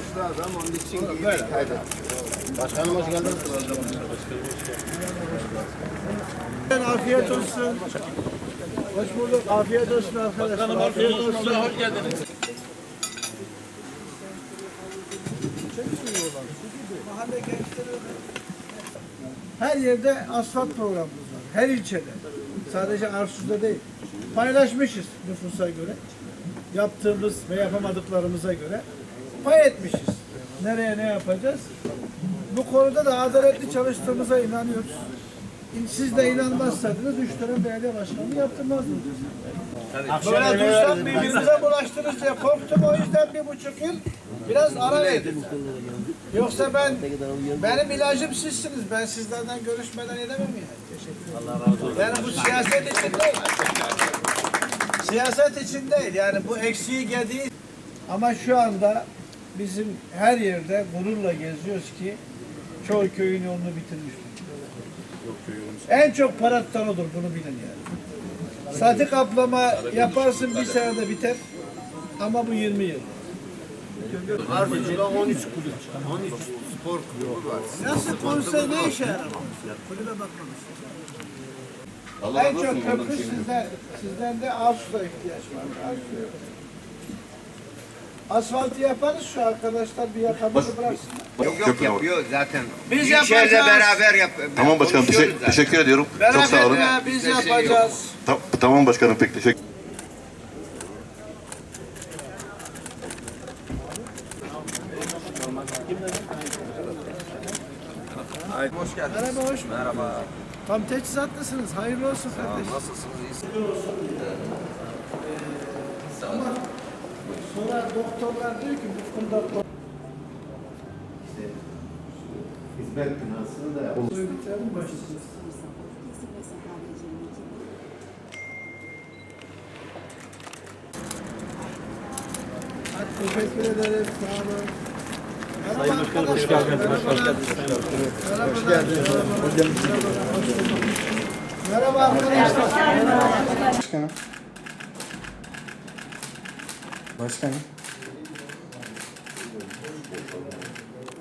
yaşlı adam onun için giydik haydi. Başkanım hoş geldiniz. Afiyet olsun. Hoş bulduk. Afiyet olsun arkadaşlar. Başkanım afiyet olsun. Hoş geldiniz. Her yerde asfalt programımız var. Her ilçede. Sadece Arsu'da değil. Paylaşmışız nüfusa göre. Yaptığımız ve yapamadıklarımıza göre pay etmişiz. Nereye ne yapacağız? Bu konuda da adaletli çalıştığımıza inanıyoruz. Siz de inanmazsanız üç dönem belediye başkanlığı yaptırmazdınız. Böyle dursam birbirimize bulaştınız diye korktum o yüzden bir buçuk yıl biraz ara verdim. Yoksa ben benim ilacım sizsiniz. Ben sizlerden görüşmeden edemem yani. Allah razı olsun. Yani bu siyaset için değil. Siyaset için değil. Yani bu eksiği gediği ama şu anda bizim her yerde gururla geziyoruz ki çoğu köyün yolunu bitirmiş. En çok parattan olur bunu bilin yani. Sati kaplama yaparsın bir senede biter ama bu 20 yıl. Arzucu'da 13 kulüp, 13 spor kulübü var. Nasıl konsey ne işe yarar? Kulübe bakmamış. En çok köprü sizden, sizden de Ağustos'a ihtiyaç var. Yok. Asfaltı yaparız şu arkadaşlar bir yakamızı bıraksınlar. Yok yok yapıyor zaten. Biz Büyükşehir'le yapacağız. beraber yap. Tamam başkanım konuşuyoruz teşekkür, zaten. teşekkür ediyorum. Çok sağ olun. Beraber biz Bizde şey yok. yapacağız. Ta- tamam başkanım pek teşekkür Hoş geldiniz. Merhaba, hoş bulduk. Merhaba. Tam teçhizatlısınız. Hayırlı olsun kardeşim. Nasılsınız? İyisiniz? Sonra doktorlar diyor ki bu konuda Hizmet binasını da bitirelim başlayacağız. Teşekkür ederim. Sağ olun. Sayın Başkanım hoş geldiniz. Hoş geldiniz. Hoş geldiniz. Hoş geldiniz. Merhaba arkadaşlar. listening.